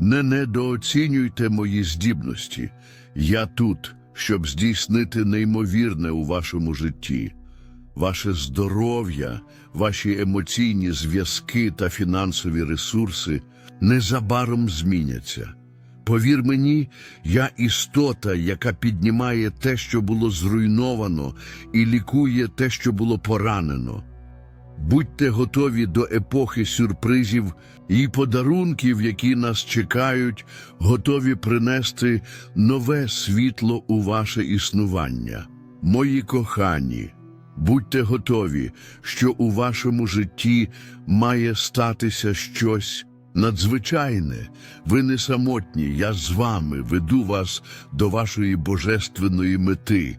Не недооцінюйте мої здібності. Я тут, щоб здійснити неймовірне у вашому житті. Ваше здоров'я, ваші емоційні зв'язки та фінансові ресурси незабаром зміняться. Повір мені, я істота, яка піднімає те, що було зруйновано, і лікує те, що було поранено. Будьте готові до епохи сюрпризів і подарунків, які нас чекають, готові принести нове світло у ваше існування. Мої кохані, будьте готові, що у вашому житті має статися щось надзвичайне. Ви не самотні, я з вами веду вас до вашої божественної мети.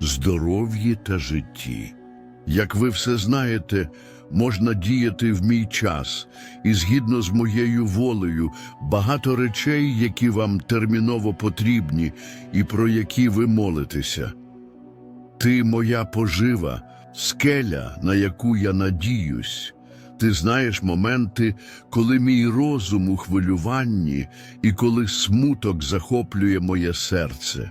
здоров'ї та житті. Як ви все знаєте, можна діяти в мій час, і згідно з моєю волею, багато речей, які вам терміново потрібні і про які ви молитеся. Ти моя пожива, скеля, на яку я надіюсь. Ти знаєш моменти, коли мій розум у хвилюванні і коли смуток захоплює моє серце.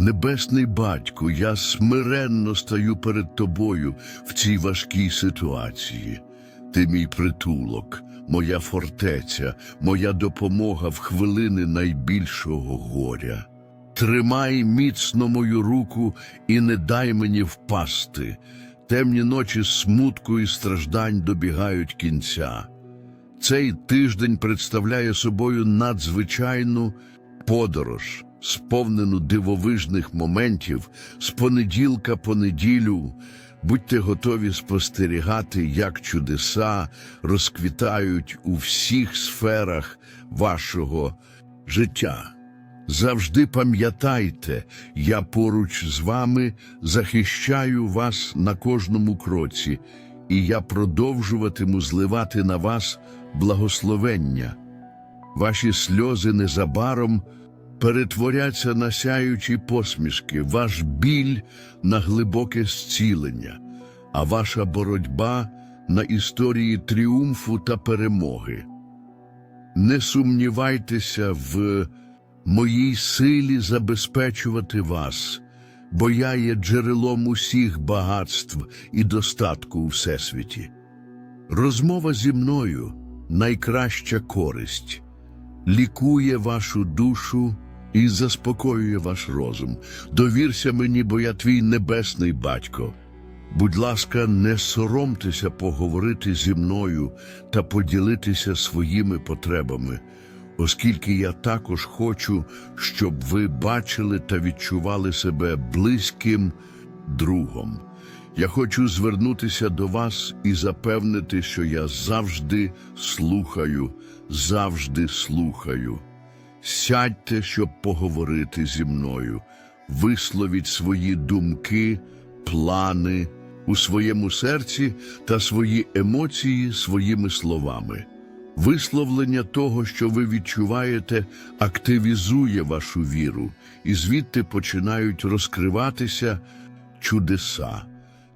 Небесний батьку, я смиренно стаю перед тобою в цій важкій ситуації. Ти мій притулок, моя фортеця, моя допомога в хвилини найбільшого горя. Тримай міцно мою руку і не дай мені впасти. Темні ночі смутку і страждань добігають кінця. Цей тиждень представляє собою надзвичайну подорож, сповнену дивовижних моментів з понеділка по неділю. Будьте готові спостерігати, як чудеса розквітають у всіх сферах вашого життя. Завжди пам'ятайте, я поруч з вами захищаю вас на кожному кроці, і я продовжуватиму зливати на вас благословення. Ваші сльози незабаром перетворяться на сяючі посмішки, ваш біль на глибоке зцілення, а ваша боротьба на історії тріумфу та перемоги. Не сумнівайтеся в моїй силі забезпечувати вас, бо я є джерелом усіх багатств і достатку у всесвіті. Розмова зі мною найкраща користь, лікує вашу душу і заспокоює ваш розум. Довірся мені, бо я твій небесний батько. Будь ласка, не соромтеся поговорити зі мною та поділитися своїми потребами, оскільки я також хочу, щоб ви бачили та відчували себе близьким другом. Я хочу звернутися до вас і запевнити, що я завжди слухаю, завжди слухаю. Сядьте, щоб поговорити зі мною, висловіть свої думки, плани у своєму серці та свої емоції своїми словами. Висловлення того, що ви відчуваєте, активізує вашу віру, і звідти починають розкриватися чудеса.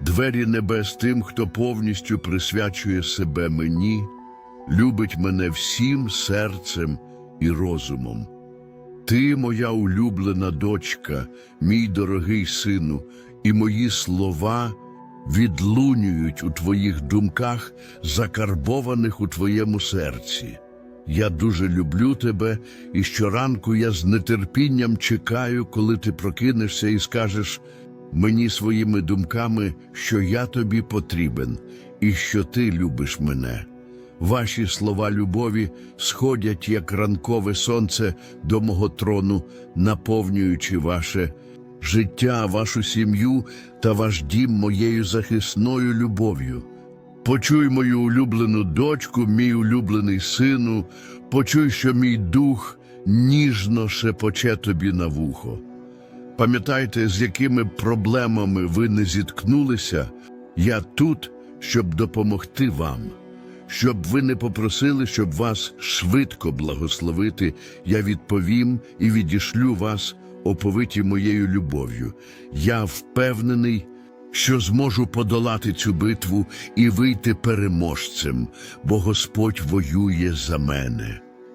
двері небес тим, хто повністю присвячує себе мені, любить мене всім серцем і розумом. Ти, моя улюблена дочка, мій дорогий сину, і мої слова відлунюють у твоїх думках, закарбованих у твоєму серці. Я дуже люблю тебе, і щоранку я з нетерпінням чекаю, коли ти прокинешся і скажеш мені своїми думками, що я тобі потрібен і що ти любиш мене. Ваші слова любові сходять, як ранкове сонце до мого трону, наповнюючи ваше життя, вашу сім'ю та ваш дім моєю захисною любов'ю. Почуй мою улюблену дочку, мій улюблений сину, почуй, що мій дух ніжно шепоче тобі на вухо. Пам'ятайте, з якими проблемами ви не зіткнулися, я тут, щоб допомогти вам. Щоб ви не попросили, щоб вас швидко благословити, я відповім і відішлю вас, оповиті моєю любов'ю. Я впевнений, що зможу подолати цю битву і вийти переможцем, бо Господь воює за мене.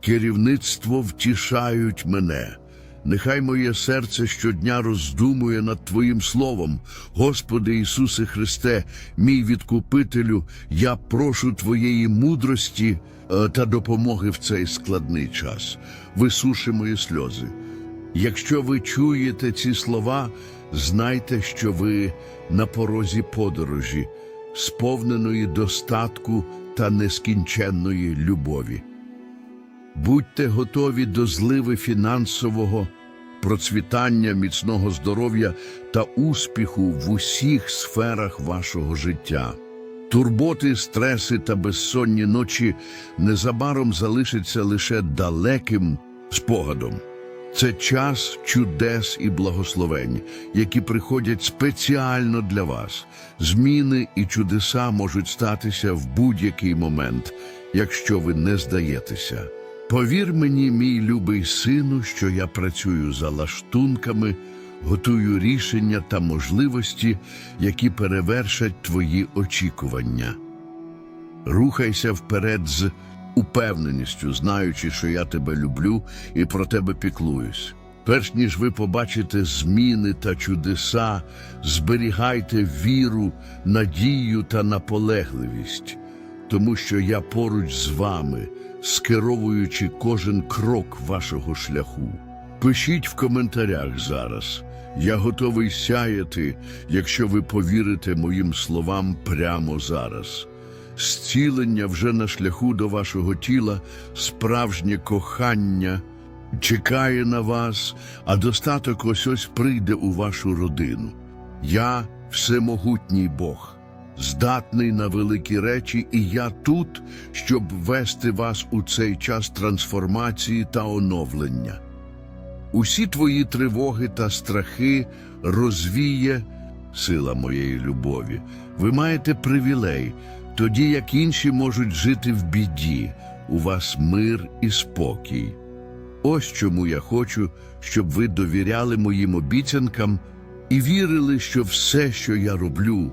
керівництво втішають мене. Нехай моє серце щодня роздумує над Твоїм словом. Господи Ісусе Христе, мій відкупителю, я прошу Твоєї мудрості е, та допомоги в цей складний час. Висуши мої сльози. Якщо ви чуєте ці слова, знайте, що ви на порозі подорожі, сповненої достатку та нескінченної любові. Будьте готові до зливи фінансового, процвітання, міцного здоров'я та успіху в усіх сферах вашого життя. Турботи, стреси та безсонні ночі незабаром залишаться лише далеким спогадом. Це час чудес і благословень, які приходять спеціально для вас. Зміни і чудеса можуть статися в будь-який момент, якщо ви не здаєтеся. Повір мені, мій любий сину, що я працюю за лаштунками, готую рішення та можливості, які перевершать твої очікування. Рухайся вперед з упевненістю, знаючи, що я тебе люблю і про тебе піклуюсь. Перш ніж ви побачите зміни та чудеса, зберігайте віру, надію та наполегливість, тому що я поруч з вами, скеровуючи кожен крок вашого шляху. Пишіть в коментарях зараз. Я готовий сяяти, якщо ви повірите моїм словам прямо зараз. Зцілення вже на шляху до вашого тіла, справжнє кохання чекає на вас, а достаток ось ось прийде у вашу родину. Я всемогутній Бог, здатний на великі речі, і я тут, щоб вести вас у цей час трансформації та оновлення. Усі твої тривоги та страхи розвіє сила моєї любові. Ви маєте привілей, тоді як інші можуть жити в біді. У вас мир і спокій. Ось чому я хочу, щоб ви довіряли моїм обіцянкам і вірили, що все, що я роблю,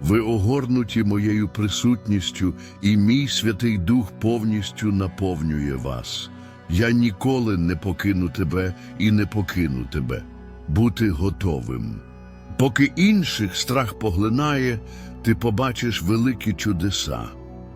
Ви огорнуті моєю присутністю, і мій Святий Дух повністю наповнює вас. Я ніколи не покину тебе і не покину тебе. Бути готовим. Поки інших страх поглинає, ти побачиш великі чудеса.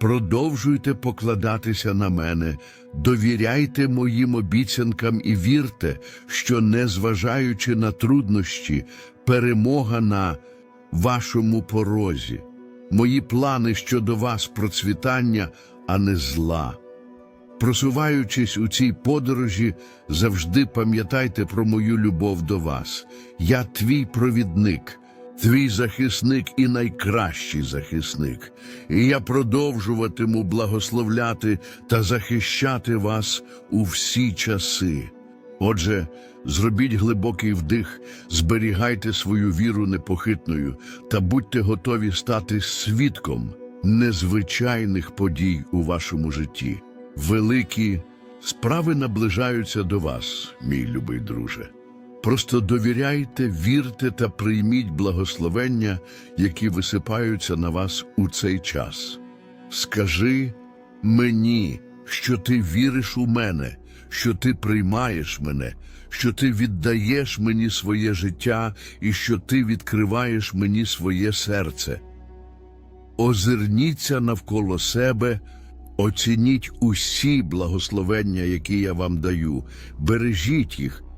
Продовжуйте покладатися на мене, довіряйте моїм обіцянкам і вірте, що, незважаючи на труднощі, перемога на вашому порозі. Мої плани щодо вас процвітання, а не зла. Просуваючись у цій подорожі, завжди пам'ятайте про мою любов до вас. Я твій провідник, твій захисник і найкращий захисник. І я продовжуватиму благословляти та захищати вас у всі часи. Отже, зробіть глибокий вдих, зберігайте свою віру непохитною та будьте готові стати свідком незвичайних подій у вашому житті. Великі справи наближаються до вас, мій любий друже. Просто довіряйте, вірте та прийміть благословення, які висипаються на вас у цей час. Скажи мені, що ти віриш у мене, що ти приймаєш мене, що ти віддаєш мені своє життя і що ти відкриваєш мені своє серце. Озирніться навколо себе, оцініть усі благословення, які я вам даю, бережіть їх,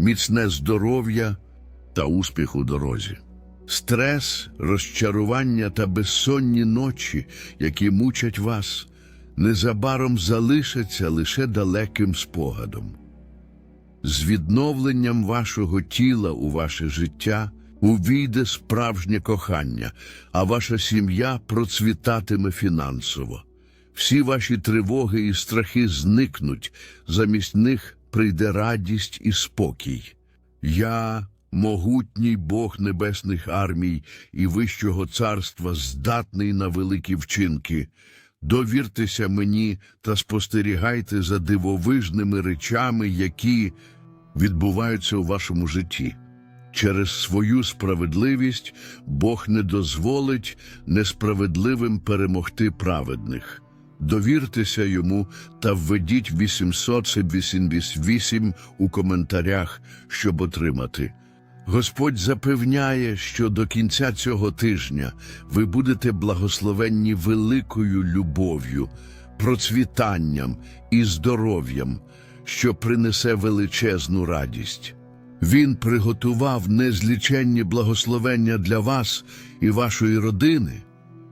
міцне здоров'я та успіх у дорозі. Стрес, розчарування та безсонні ночі, які мучать вас, незабаром залишаться лише далеким спогадом. З відновленням вашого тіла у ваше життя увійде справжнє кохання, а ваша сім'я процвітатиме фінансово. Всі ваші тривоги і страхи зникнуть, замість них прийде радість і спокій. Я, могутній Бог небесних армій і Вищого царства, здатний на великі вчинки. Довіртеся мені та спостерігайте за дивовижними речами, які відбуваються у вашому житті. Через свою справедливість Бог не дозволить несправедливим перемогти праведних. Довіртеся йому та введіть 888 у коментарях, щоб отримати. Господь запевняє, що до кінця цього тижня ви будете благословенні великою любов'ю, процвітанням і здоров'ям, що принесе величезну радість. Він приготував незліченні благословення для вас і вашої родини.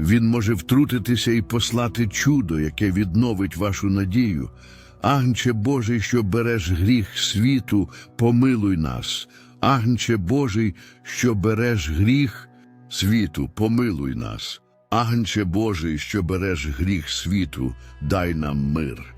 Він може втрутитися і послати чудо, яке відновить вашу надію. Агнче Божий, що береш гріх світу, помилуй нас. Агнче Божий, що береш гріх світу, помилуй нас. Агнче Божий, що береш гріх світу, дай нам мир.